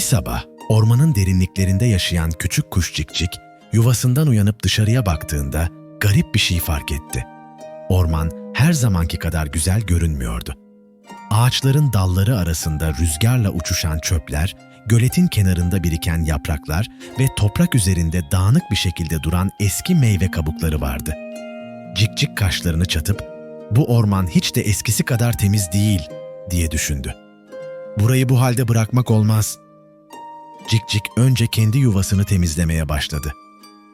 Bir sabah ormanın derinliklerinde yaşayan küçük kuş Cikcik yuvasından uyanıp dışarıya baktığında garip bir şey fark etti. Orman her zamanki kadar güzel görünmüyordu. Ağaçların dalları arasında rüzgarla uçuşan çöpler, göletin kenarında biriken yapraklar ve toprak üzerinde dağınık bir şekilde duran eski meyve kabukları vardı. Cikcik kaşlarını çatıp, bu orman hiç de eskisi kadar temiz değil diye düşündü. Burayı bu halde bırakmak olmaz. Cikcik önce kendi yuvasını temizlemeye başladı.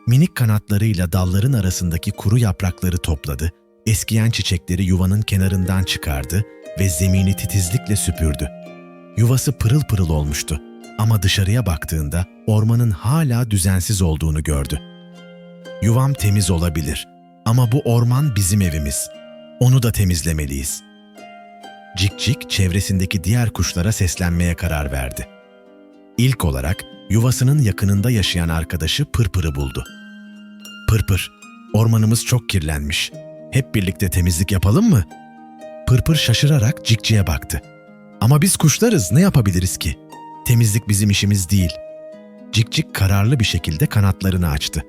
Minik kanatlarıyla dalların arasındaki kuru yaprakları topladı, eskiyen çiçekleri yuvanın kenarından çıkardı ve zemini titizlikle süpürdü. Yuvası pırıl pırıl olmuştu ama dışarıya baktığında ormanın hala düzensiz olduğunu gördü. Yuvam temiz olabilir ama bu orman bizim evimiz. Onu da temizlemeliyiz. Cikcik çevresindeki diğer kuşlara seslenmeye karar verdi. İlk olarak yuvasının yakınında yaşayan arkadaşı Pırpır'ı buldu. Pırpır, ormanımız çok kirlenmiş. Hep birlikte temizlik yapalım mı? Pırpır şaşırarak Cikcik'e baktı. Ama biz kuşlarız, ne yapabiliriz ki? Temizlik bizim işimiz değil. Cikcik kararlı bir şekilde kanatlarını açtı.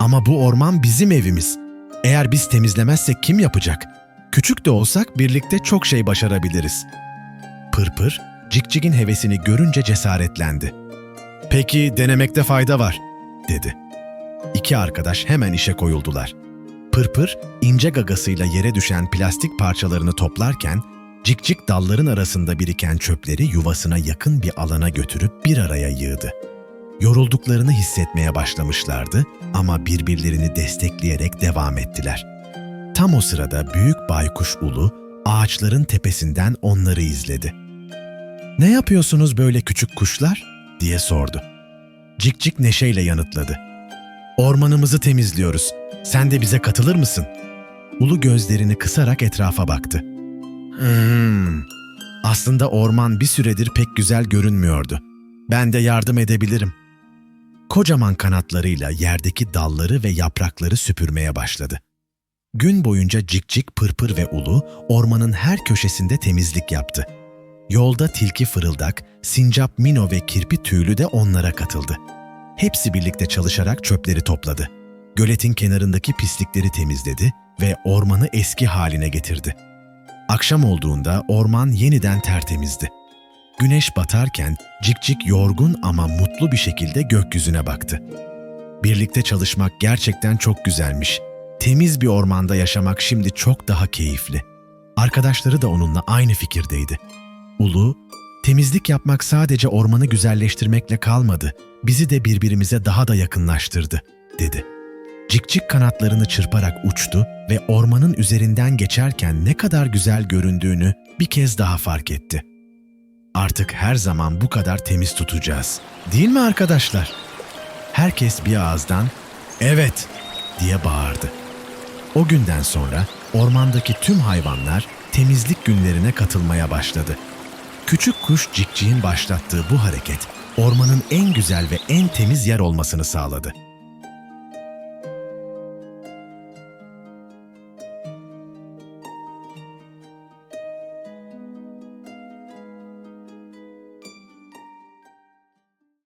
Ama bu orman bizim evimiz. Eğer biz temizlemezsek kim yapacak? Küçük de olsak birlikte çok şey başarabiliriz. Pırpır, Cikcik'in hevesini görünce cesaretlendi. Peki denemekte fayda var, dedi. İki arkadaş hemen işe koyuldular. Pırpır, ince gagasıyla yere düşen plastik parçalarını toplarken, Cikcik dalların arasında biriken çöpleri yuvasına yakın bir alana götürüp bir araya yığdı. Yorulduklarını hissetmeye başlamışlardı ama birbirlerini destekleyerek devam ettiler. Tam o sırada büyük baykuş ulu ağaçların tepesinden onları izledi. "Ne yapıyorsunuz böyle küçük kuşlar?" diye sordu. Cikcik neşeyle yanıtladı. "Ormanımızı temizliyoruz. Sen de bize katılır mısın?" Ulu gözlerini kısarak etrafa baktı. Hmm, aslında orman bir süredir pek güzel görünmüyordu. Ben de yardım edebilirim. Kocaman kanatlarıyla yerdeki dalları ve yaprakları süpürmeye başladı. Gün boyunca Cikcik, Pırpır ve Ulu ormanın her köşesinde temizlik yaptı. Yolda tilki fırıldak, sincap Mino ve kirpi tüylü de onlara katıldı. Hepsi birlikte çalışarak çöpleri topladı. Göletin kenarındaki pislikleri temizledi ve ormanı eski haline getirdi. Akşam olduğunda orman yeniden tertemizdi. Güneş batarken Cikcik yorgun ama mutlu bir şekilde gökyüzüne baktı. Birlikte çalışmak gerçekten çok güzelmiş. Temiz bir ormanda yaşamak şimdi çok daha keyifli. Arkadaşları da onunla aynı fikirdeydi. Ulu, temizlik yapmak sadece ormanı güzelleştirmekle kalmadı, bizi de birbirimize daha da yakınlaştırdı, dedi. Cikcik kanatlarını çırparak uçtu ve ormanın üzerinden geçerken ne kadar güzel göründüğünü bir kez daha fark etti. Artık her zaman bu kadar temiz tutacağız. Değil mi arkadaşlar? Herkes bir ağızdan "Evet." diye bağırdı. O günden sonra ormandaki tüm hayvanlar temizlik günlerine katılmaya başladı. Küçük kuş Cikcik'in başlattığı bu hareket ormanın en güzel ve en temiz yer olmasını sağladı.